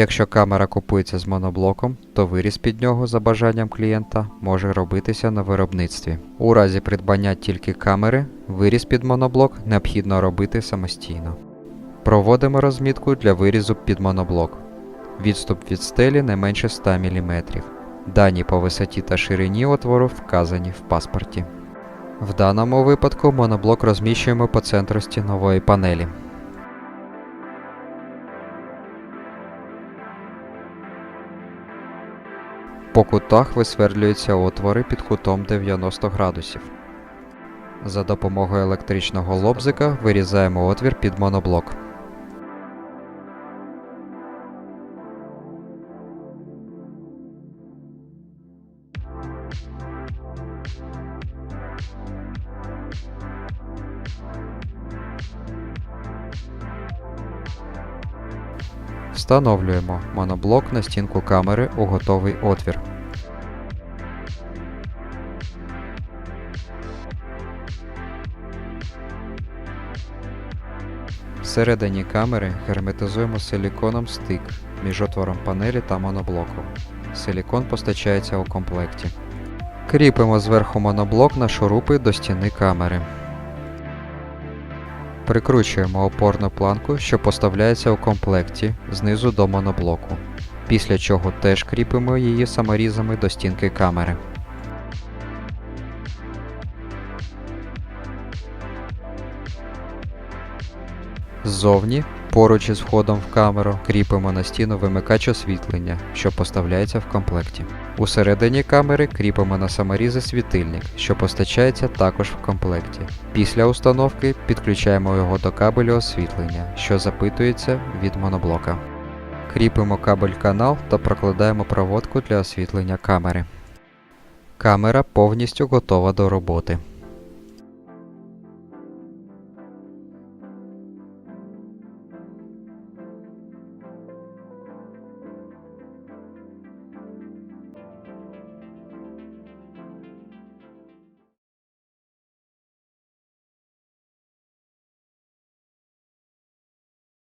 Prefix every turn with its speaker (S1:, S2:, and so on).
S1: Якщо камера купується з моноблоком, то виріз під нього за бажанням клієнта може робитися на виробництві. У разі придбання тільки камери, виріз під моноблок необхідно робити самостійно. Проводимо розмітку для вирізу під моноблок. Відступ від стелі не менше 100 мм. Дані по висоті та ширині отвору вказані в паспорті. В даному випадку моноблок розміщуємо по центру стінової панелі. По кутах висверлюються отвори під кутом 90 градусів. За допомогою електричного лобзика вирізаємо отвір під моноблок. Встановлюємо моноблок на стінку камери у готовий отвір. Всередині камери герметизуємо силіконом стик між отвором панелі та моноблоку. Силікон постачається у комплекті. Кріпимо зверху моноблок на шурупи до стіни камери. Прикручуємо опорну планку, що поставляється у комплекті знизу до моноблоку. Після чого теж кріпимо її саморізами до стінки камери. Ззовні, поруч із входом в камеру, кріпимо на стіну вимикач освітлення, що поставляється в комплекті. Усередині камери кріпимо на саморізи світильник, що постачається також в комплекті. Після установки підключаємо його до кабелю освітлення, що запитується від моноблока. Кріпимо кабель канал та прокладаємо проводку для освітлення камери. Камера повністю готова до роботи.